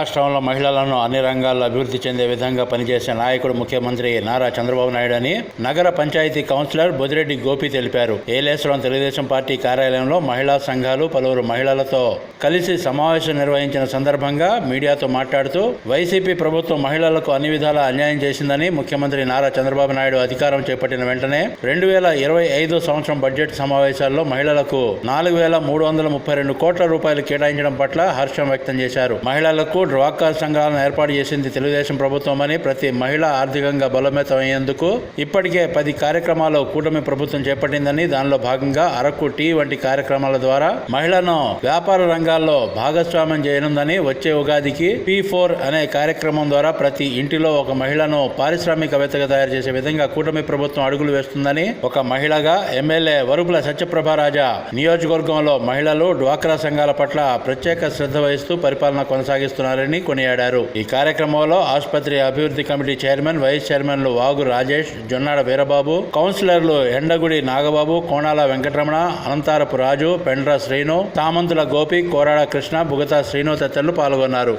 రాష్ట్రంలో మహిళలను అన్ని రంగాల్లో అభివృద్ధి చెందే విధంగా పనిచేసే నాయకుడు ముఖ్యమంత్రి నారా చంద్రబాబు నాయుడు అని నగర పంచాయతీ కౌన్సిలర్ బొదిరెడ్డి గోపి తెలిపారు. ఏలేశ్వరం తెలుగుదేశం పార్టీ కార్యాలయంలో మహిళా సంఘాలు పలువురు మహిళలతో కలిసి సమావేశం నిర్వహించిన సందర్భంగా మీడియాతో మాట్లాడుతూ వైసీపీ ప్రభుత్వం మహిళలకు అన్ని విధాలా అన్యాయం చేసిందని ముఖ్యమంత్రి నారా చంద్రబాబు నాయుడు అధికారం చేపట్టిన వెంటనే రెండు వేల ఇరవై ఐదు సంవత్సరం బడ్జెట్ సమావేశాల్లో మహిళలకు నాలుగు వేల మూడు వందల ముప్పై రెండు కోట్ల రూపాయలు కేటాయించడం పట్ల హర్షం వ్యక్తం చేశారు. మహిళలకు డ్వాక్రా సంఘాలను ఏర్పాటు చేసింది తెలుగుదేశం ప్రభుత్వమని ప్రతి మహిళ ఆర్థికంగా బలోపేతం అయ్యేందుకు ఇప్పటికే పది కార్యక్రమాలు కూటమి ప్రభుత్వం చేపట్టిందని దానిలో భాగంగా అరకు టీ వంటి కార్యక్రమాల ద్వారా మహిళను వ్యాపార రంగాల్లో భాగస్వామ్యం చేయనుందని వచ్చే ఉగాదికి పి ఫోర్ అనే కార్యక్రమం ద్వారా ప్రతి ఇంటిలో ఒక మహిళను పారిశ్రామికవేత్తగా తయారు చేసే విధంగా కూటమి ప్రభుత్వం అడుగులు వేస్తుందని ఒక మహిళగా ఎమ్మెల్యే వరుపుల సత్యప్రభారాజా నియోజకవర్గంలో మహిళలు డ్వాక్రా సంఘాల పట్ల ప్రత్యేక శ్రద్ధ వహిస్తూ పరిపాలన కొనసాగిస్తున్నారు. కొనసాగిస్తున్నారని కొనియాడారు. ఈ కార్యక్రమంలో ఆసుపత్రి అభివృద్ధి కమిటీ చైర్మన్ వైస్ చైర్మన్లు వాగు రాజేష్ జొన్నాడ వీరబాబు కౌన్సిలర్లు ఎండగుడి నాగబాబు కోణాల వెంకటరమణ అనంతారపు రాజు పెండ్ర శ్రీను సామంతుల గోపి కోరాడ కృష్ణ బుగతా శ్రీను తదితరులు పాల్గొన్నారు.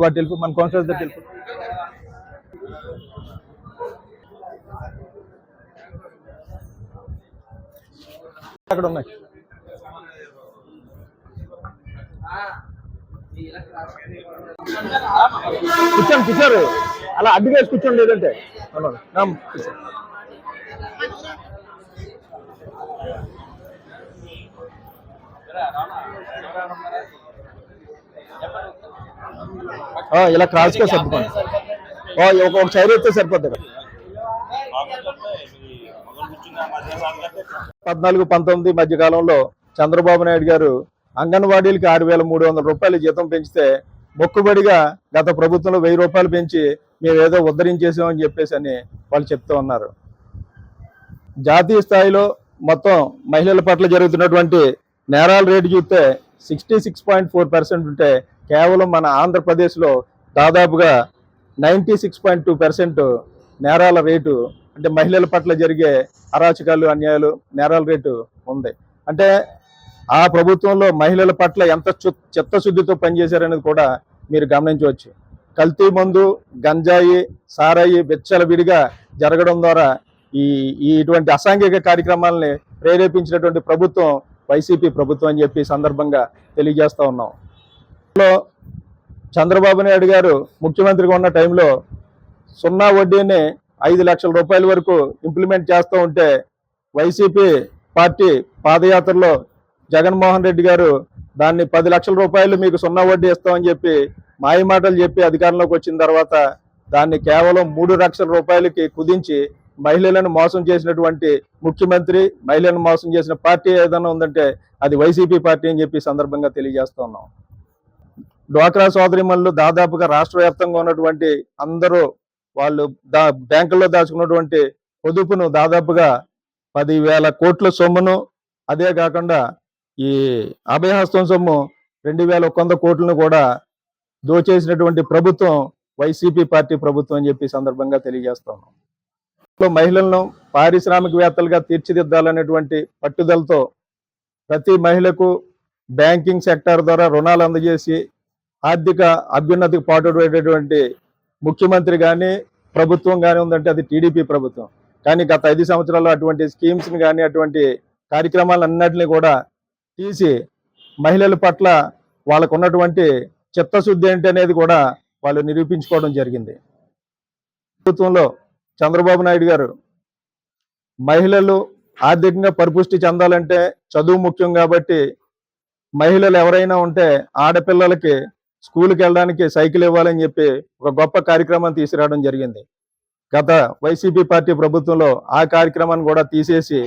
వాటి తెలుపు మన కౌన్సిలర్ తెలుపు. అక్కడ ఉన్నాయి. కూర్చోండి కూర్చోరు. అలా అడ్డు వేసి కూర్చోండి లేదంటే. ఇలా క్రాస్గా సర్దుకోండి ఒక సైడ్ చైర్ అయితే సరిపోతుంది పద్నాలుగు పంతొమ్మిది మధ్య కాలంలో చంద్రబాబు నాయుడు గారు అంగన్వాడీలకి ఆరు వేల మూడు వందల రూపాయలు జీతం పెంచితే మొక్కుబడిగా గత ప్రభుత్వంలో వెయ్యి రూపాయలు పెంచి మేము ఏదో ఉద్ధరించేసామని చెప్పేసి అని వాళ్ళు చెప్తూ ఉన్నారు. జాతీయ స్థాయిలో మొత్తం మహిళల పట్ల జరుగుతున్నటువంటి నేరాల రేటు చూస్తే sixty six point four percent ఉంటే కేవలం మన ఆంధ్రప్రదేశ్లో దాదాపుగా ninety six point two percent నేరాల రేటు అంటే మహిళల పట్ల జరిగే అరాచకాలు అన్యాయాలు నేరాల రేటు ఉంది. అంటే ఆ ప్రభుత్వంలో మహిళల పట్ల ఎంత చిత్తశుద్ధితో పనిచేశారనేది కూడా మీరు గమనించవచ్చు. కల్తీ మందు గంజాయి సారాయి వెచ్చల విడిగా జరగడం ద్వారా ఈ ఇటువంటి అసాంఘిక కార్యక్రమాలని ప్రేరేపించినటువంటి ప్రభుత్వం వైసీపీ ప్రభుత్వం అని చెప్పి సందర్భంగా తెలియజేస్తూ ఉన్నాం. లో చంద్రబాబు నాయుడు గారు ముఖ్యమంత్రిగా ఉన్న టైంలో సున్నా వడ్డీని ఐదు లక్షల రూపాయల వరకు ఇంప్లిమెంట్ చేస్తూ ఉంటే వైసీపీ పార్టీ పాదయాత్రలో జగన్మోహన్ రెడ్డి గారు దాన్ని పది లక్షల రూపాయలు మీకు సున్నా వడ్డీ ఇస్తామని చెప్పి మాయ మాటలు చెప్పి అధికారంలోకి వచ్చిన తర్వాత దాన్ని కేవలం మూడు లక్షల రూపాయలకి కుదించి మహిళలను మోసం చేసినటువంటి ముఖ్యమంత్రి మహిళలను మోసం చేసిన పార్టీ ఏదైనా ఉందంటే అది వైసీపీ పార్టీ అని చెప్పి సందర్భంగా తెలియజేస్తా ఉన్నాం. డ్వాక్రా సోదరిమణులు దాదాపుగా రాష్ట్ర వ్యాప్తంగా ఉన్నటువంటి అందరూ వాళ్ళు దా బ్యాంకుల్లో దాచుకున్నటువంటి పొదుపును దాదాపుగా పదివేల కోట్ల సొమ్మును అదే కాకుండా ఈ అభయహస్తం సొమ్ము రెండు వేల ఒక వంద కోట్లను కూడా దోచేసినటువంటి ప్రభుత్వం వైసీపీ పార్టీ ప్రభుత్వం అని చెప్పి సందర్భంగా తెలియజేస్తాను మహిళలను పారిశ్రామికవేత్తలుగా తీర్చిదిద్దాలనేటువంటి పట్టుదలతో ప్రతి మహిళకు బ్యాంకింగ్ సెక్టార్ ద్వారా రుణాలు అందజేసి ఆర్థిక అభ్యున్నతికి పాటుపడేటువంటి ముఖ్యమంత్రి కానీ ప్రభుత్వం కానీ ఉందంటే అది టీడీపీ ప్రభుత్వం. కానీ గత ఐదు సంవత్సరాల్లో అటువంటి స్కీమ్స్ని కానీ అటువంటి కార్యక్రమాలన్నింటినీ కూడా తీసి మహిళల పట్ల వాళ్ళకు ఉన్నటువంటి చిత్తశుద్ధి ఏంటి అనేది కూడా వాళ్ళు నిరూపించుకోవడం జరిగింది. ప్రభుత్వంలో చంద్రబాబు నాయుడు గారు మహిళలు ఆర్థికంగా పరిపుష్టి చెందాలంటే చదువు ముఖ్యం కాబట్టి మహిళలు ఎవరైనా ఉంటే ఆడపిల్లలకి స్కూల్కి వెళ్ళడానికి సైకిల్ ఇవ్వాలని చెప్పి ఒక గొప్ప కార్యక్రమం తీసుకురావడం జరిగింది. గత వైసీపీ పార్టీ ప్రభుత్వంలో ఆ కార్యక్రమాన్ని కూడా తీసేసి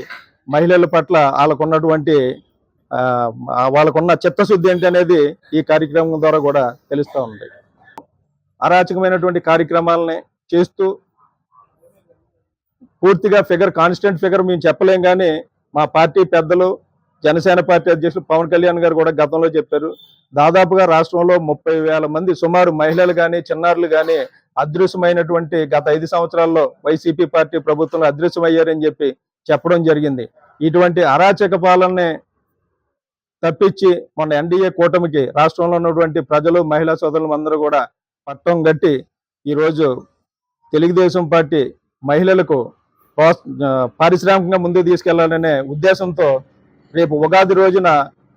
మహిళల పట్ల వాళ్ళకున్నటువంటి వాళ్ళకున్న చిత్తశుద్ధి ఏంటి అనేది ఈ కార్యక్రమం ద్వారా కూడా తెలుస్తూ ఉంది. అరాచకమైనటువంటి కార్యక్రమాలని చేస్తూ పూర్తిగా ఫిగర్ కాన్స్టెంట్ ఫిగర్ మేము చెప్పలేం కానీ మా పార్టీ పెద్దలు జనసేన పార్టీ అధ్యక్షులు పవన్ కళ్యాణ్ గారు కూడా గతంలో చెప్పారు. దాదాపుగా రాష్ట్రంలో ముప్పై వేల మంది సుమారు మహిళలు కానీ చిన్నారులు కానీ అదృశ్యమైనటువంటి గత ఐదు సంవత్సరాల్లో వైసీపీ పార్టీ ప్రభుత్వంలో అదృశ్యమయ్యారని చెప్పి చెప్పడం జరిగింది. ఇటువంటి అరాచక పాలనని తప్పించి మన ఎన్డీఏ కూటమికి రాష్ట్రంలో ఉన్నటువంటి ప్రజలు మహిళా సోదరులు అందరూ కూడా పట్టం గట్టి ఈరోజు తెలుగుదేశం పార్టీ మహిళలకు పారిశ్రామికంగా ముందుకు తీసుకెళ్ళాలనే ఉద్దేశంతో రేపు ఉగాది రోజున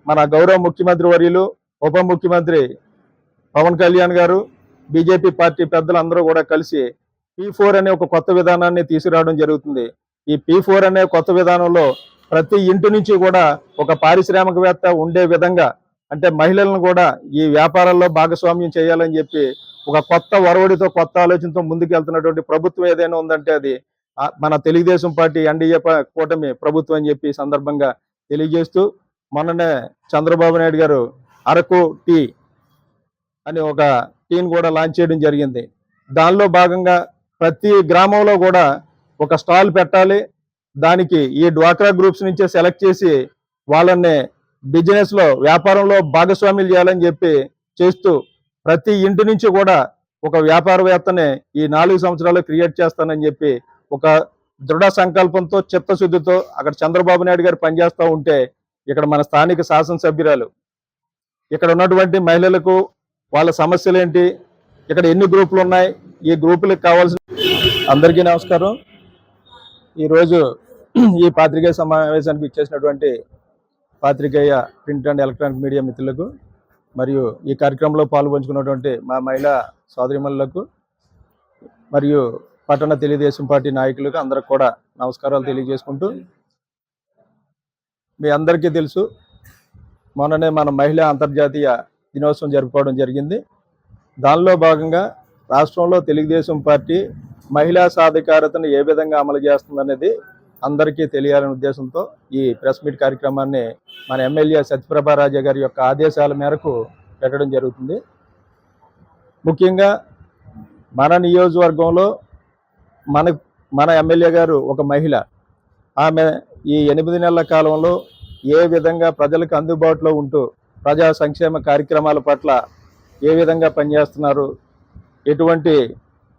మన గౌరవ ముఖ్యమంత్రి వర్యులు ఉప ముఖ్యమంత్రి పవన్ కళ్యాణ్ గారు బీజేపీ పార్టీ పెద్దలందరూ కూడా కలిసి పీ ఫోర్ అనే ఒక కొత్త విధానాన్ని తీసుకురావడం జరుగుతుంది. ఈ పీ ఫోర్ అనే కొత్త విధానంలో ప్రతి ఇంటి నుంచి కూడా ఒక పారిశ్రామికవేత్త ఉండే విధంగా అంటే మహిళలను కూడా ఈ వ్యాపారాల్లో భాగస్వామ్యం చేయాలని చెప్పి ఒక కొత్త వరవడితో కొత్త ఆలోచనతో ముందుకు వెళ్తున్నటువంటి ప్రభుత్వం ఏదైనా ఉందంటే అది మన తెలుగుదేశం పార్టీ ఎన్డీఏ ప- కూటమి ప్రభుత్వం అని చెప్పి సందర్భంగా తెలియజేస్తూ మొన్ననే చంద్రబాబు నాయుడు గారు అరకు టీ అని ఒక టీని కూడా లాంచ్ చేయడం జరిగింది. దానిలో భాగంగా ప్రతి గ్రామంలో కూడా ఒక స్టాల్ పెట్టాలి. దానికి ఈ డ్వాక్రా గ్రూప్స్ నుంచే సెలెక్ట్ చేసి వాళ్ళని బిజినెస్లో వ్యాపారంలో భాగస్వామ్యులు చేయాలని చెప్పి చేస్తూ ప్రతి ఇంటి నుంచి కూడా ఒక వ్యాపారవేత్తని ఈ నాలుగు సంవత్సరాలు క్రియేట్ చేస్తానని చెప్పి ఒక దృఢ సంకల్పంతో చిత్తశుద్ధితో అక్కడ చంద్రబాబు నాయుడు గారు పనిచేస్తూ ఉంటే ఇక్కడ మన స్థానిక శాసనసభ్యురాలు ఇక్కడ ఉన్నటువంటి మహిళలకు వాళ్ళ సమస్యలు ఏంటి ఇక్కడ ఎన్ని గ్రూపులు ఉన్నాయి ఈ గ్రూపులకు కావాల్సిన అందరికీ నమస్కారం. ఈరోజు ఈ పాత్రికేయ సమావేశానికి ఇచ్చేసినటువంటి పాత్రికేయ ప్రింట్ అండ్ ఎలక్ట్రానిక్ మీడియా మిత్రులకు మరియు ఈ కార్యక్రమంలో పాల్పంచుకున్నటువంటి మా మహిళా సోదరిమణులకు మరియు పట్టణ తెలుగుదేశం పార్టీ నాయకులకు అందరికి కూడా నమస్కారాలు తెలియజేసుకుంటూ మీ అందరికీ తెలుసు మొన్ననే మన మహిళా అంతర్జాతీయ దినోత్సవం జరుపుకోవడం జరిగింది. దానిలో భాగంగా రాష్ట్రంలో తెలుగుదేశం పార్టీ మహిళా సాధికారతను ఏ విధంగా అమలు చేస్తుందనేది అందరికీ తెలియాలనే ఉద్దేశంతో ఈ ప్రెస్ మీట్ కార్యక్రమాన్ని మన ఎమ్మెల్యే సత్యప్రభా రాజా గారి యొక్క ఆదేశాల మేరకు పెట్టడం జరుగుతుంది. ముఖ్యంగా మన నియోజకవర్గంలో మన మన ఎమ్మెల్యే గారు ఒక మహిళ. ఆమె ఈ ఎనిమిది నెలల కాలంలో ఏ విధంగా ప్రజలకు అందుబాటులో ఉంటూ ప్రజా సంక్షేమ కార్యక్రమాల పట్ల ఏ విధంగా పనిచేస్తున్నారు ఎటువంటి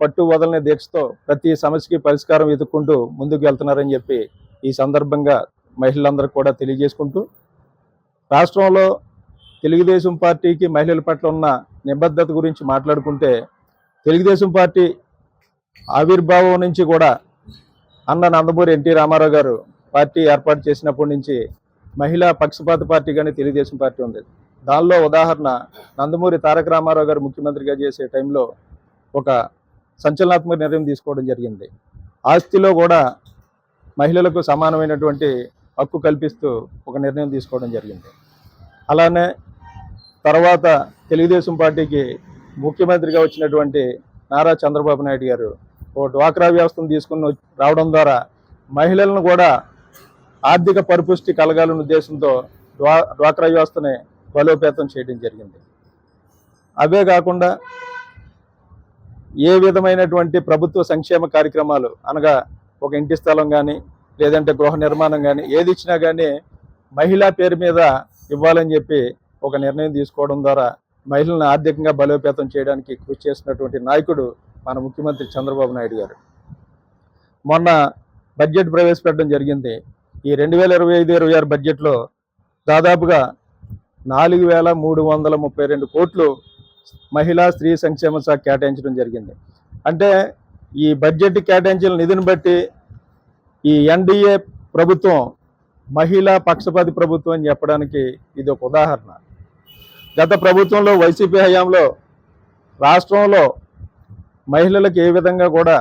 పట్టు వదలని దీక్షతో ప్రతి సమస్యకి పరిష్కారం వెతుక్కుంటూ ముందుకు వెళ్తున్నారని చెప్పి ఈ సందర్భంగా మహిళలందరూ కూడా తెలియజేసుకుంటూ రాష్ట్రంలో తెలుగుదేశం పార్టీకి మహిళల పట్ల ఉన్న నిబద్ధత గురించి మాట్లాడుకుంటే తెలుగుదేశం పార్టీ ఆవిర్భావం నుంచి కూడా అన్న నందమూరి ఎన్టీ రామారావు గారు పార్టీ ఏర్పాటు చేసినప్పటి నుంచి మహిళా పక్షపాత పార్టీగానే తెలుగుదేశం పార్టీ ఉంది. దానిలో ఉదాహరణ నందమూరి తారక రామారావు గారు ముఖ్యమంత్రిగా చేసే టైంలో ఒక సంచలనాత్మక నిర్ణయం తీసుకోవడం జరిగింది. ఆస్తిలో కూడా మహిళలకు సమానమైనటువంటి హక్కు కల్పిస్తూ ఒక నిర్ణయం తీసుకోవడం జరిగింది. అలానే తర్వాత తెలుగుదేశం పార్టీకి ముఖ్యమంత్రిగా వచ్చినటువంటి నారా చంద్రబాబు నాయుడు గారు ఓ డ్వాక్రా వ్యవస్థను తీసుకుని రావడం ద్వారా మహిళలను కూడా ఆర్థిక పరిపుష్టి కలగాలనే ఉద్దేశంతో డ్వా డ్వాక్రా వ్యవస్థని బలోపేతం చేయడం జరిగింది. అవే కాకుండా ఏ విధమైనటువంటి ప్రభుత్వ సంక్షేమ కార్యక్రమాలు అనగా ఒక ఇంటి స్థలం కానీ లేదంటే గృహ నిర్మాణం కానీ ఏది ఇచ్చినా కానీ మహిళా పేరు మీద ఇవ్వాలని చెప్పి ఒక నిర్ణయం తీసుకోవడం ద్వారా మహిళలను ఆర్థికంగా బలోపేతం చేయడానికి కృషి చేసినటువంటి నాయకుడు మన ముఖ్యమంత్రి చంద్రబాబు నాయుడు గారు. మొన్న బడ్జెట్ ప్రవేశపెట్టడం జరిగింది. ఈ రెండు వేల ఇరవై ఐదు ఇరవై ఆరు బడ్జెట్లో దాదాపుగా నాలుగు వేల మూడు వందల ముప్పై రెండు కోట్లు మహిళా స్త్రీ సంక్షేమ శాఖ కేటాయించడం జరిగింది. అంటే ఈ బడ్జెట్ కేటాయించిన నిధిని బట్టి ఈ ఎన్డీఏ ప్రభుత్వం మహిళా పక్షపాతి ప్రభుత్వం అని చెప్పడానికి ఇది ఒక ఉదాహరణ. గత ప్రభుత్వంలో వైసీపీ హయాంలో రాష్ట్రంలో మహిళలకు ఏ విధంగా కూడా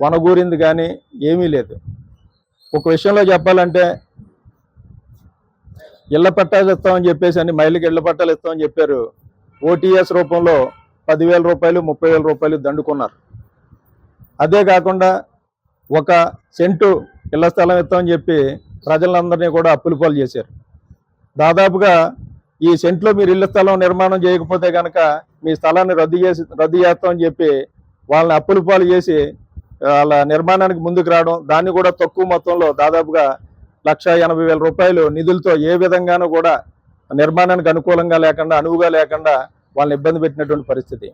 వనగూరింది కానీ ఏమీ లేదు. ఒక విషయంలో చెప్పాలంటే ఇళ్ళ పట్టాలు ఇస్తామని చెప్పేసి అని మహిళకి ఇళ్ళ పట్టాలు ఇస్తామని చెప్పారు. ఓటీఎస్ రూపంలో పదివేల రూపాయలు ముప్పై వేల రూపాయలు దండుకున్నారు. అదే కాకుండా ఒక సెంటు ఇళ్ళ స్థలం ఇస్తామని చెప్పి ప్రజలందరినీ కూడా అప్పులు పాలు చేశారు. దాదాపుగా ఈ సెంట్లో మీరు ఇళ్ళ స్థలం నిర్మాణం చేయకపోతే కనుక మీ స్థలాన్ని రద్దు చేసి రద్దు చేస్తామని చెప్పి వాళ్ళని అప్పుల పాలు చేసి వాళ్ళ నిర్మాణానికి ముందుకు రావడం దాన్ని కూడా తక్కువ మొత్తంలో దాదాపుగా లక్ష ఎనభై వేల రూపాయలు నిధులతో ఏ విధంగానూ కూడా నిర్మాణానికి అనుకూలంగా లేకుండా అనువుగా లేకుండా వాళ్ళని ఇబ్బంది పెట్టినటువంటి పరిస్థితి.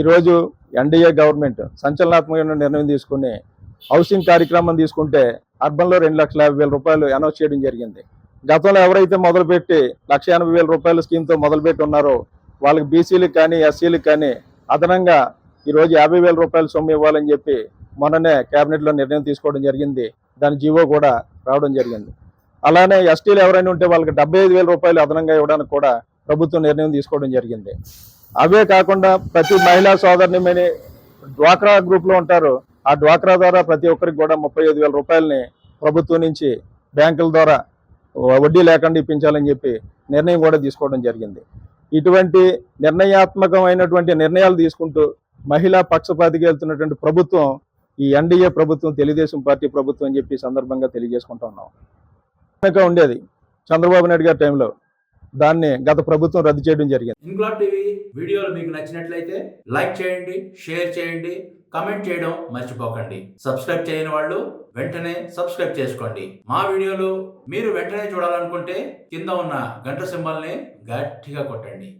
ఈరోజు ఎన్డీఏ గవర్నమెంట్ సంచలనాత్మకమైన నిర్ణయం తీసుకుని హౌసింగ్ కార్యక్రమం తీసుకుంటే అర్బన్లో రెండు లక్షల యాభై వేల రూపాయలు అనౌన్స్ చేయడం జరిగింది. గతంలో ఎవరైతే మొదలుపెట్టి లక్ష ఎనభై వేల రూపాయల స్కీమ్తో మొదలుపెట్టి ఉన్నారో వాళ్ళకి బీసీలకు కానీ ఎస్సీలకు కానీ అదనంగా ఈరోజు యాభై వేల రూపాయల సొమ్ము ఇవ్వాలని చెప్పి మొన్ననే కేబినెట్లో నిర్ణయం తీసుకోవడం జరిగింది. దాని జీవో కూడా రావడం జరిగింది. అలానే ఎస్టీలు ఎవరైనా ఉంటే వాళ్ళకి డెబ్బై ఐదు వేల రూపాయలు అదనంగా ఇవ్వడానికి కూడా ప్రభుత్వం నిర్ణయం తీసుకోవడం జరిగింది. అవే కాకుండా ప్రతి మహిళా సోదరుని డ్వాక్రా గ్రూప్లో ఉంటారు. ఆ డ్వాక్రా ద్వారా ప్రతి ఒక్కరికి కూడా ముప్పై ఐదు వేల రూపాయలని ప్రభుత్వం నుంచి బ్యాంకుల ద్వారా వడ్డీ లేకుండా ఇప్పించాలని చెప్పి నిర్ణయం కూడా తీసుకోవడం జరిగింది. ఇటువంటి నిర్ణయాత్మకమైనటువంటి నిర్ణయాలు తీసుకుంటూ మహిళా పక్షపాతికి వెళ్తున్నటువంటి ప్రభుత్వం ఈ ఎన్డీఏ ప్రభుత్వం తెలుగుదేశం పార్టీ ప్రభుత్వం అని చెప్పి సందర్భంగా తెలియజేసుకుంటా ఉన్నాం. కనుక ఉండేది చంద్రబాబు నాయుడు గారి టైంలో దాన్ని గత ప్రభుత్వం రద్దు చేయడం జరిగింది. ఇంక్లాబ్ టీవీ వీడియోలు మీకు నచ్చినట్లయితే లైక్ చేయండి షేర్ చేయండి కమెంట్ చేయడం మర్చిపోకండి. సబ్స్క్రైబ్ చేయని వాళ్ళు వెంటనే సబ్స్క్రైబ్ చేసుకోండి. మా వీడియోలు మీరు వెంటనే చూడాలనుకుంటే కింద ఉన్న గంట సింబల్ని గట్టిగా కొట్టండి.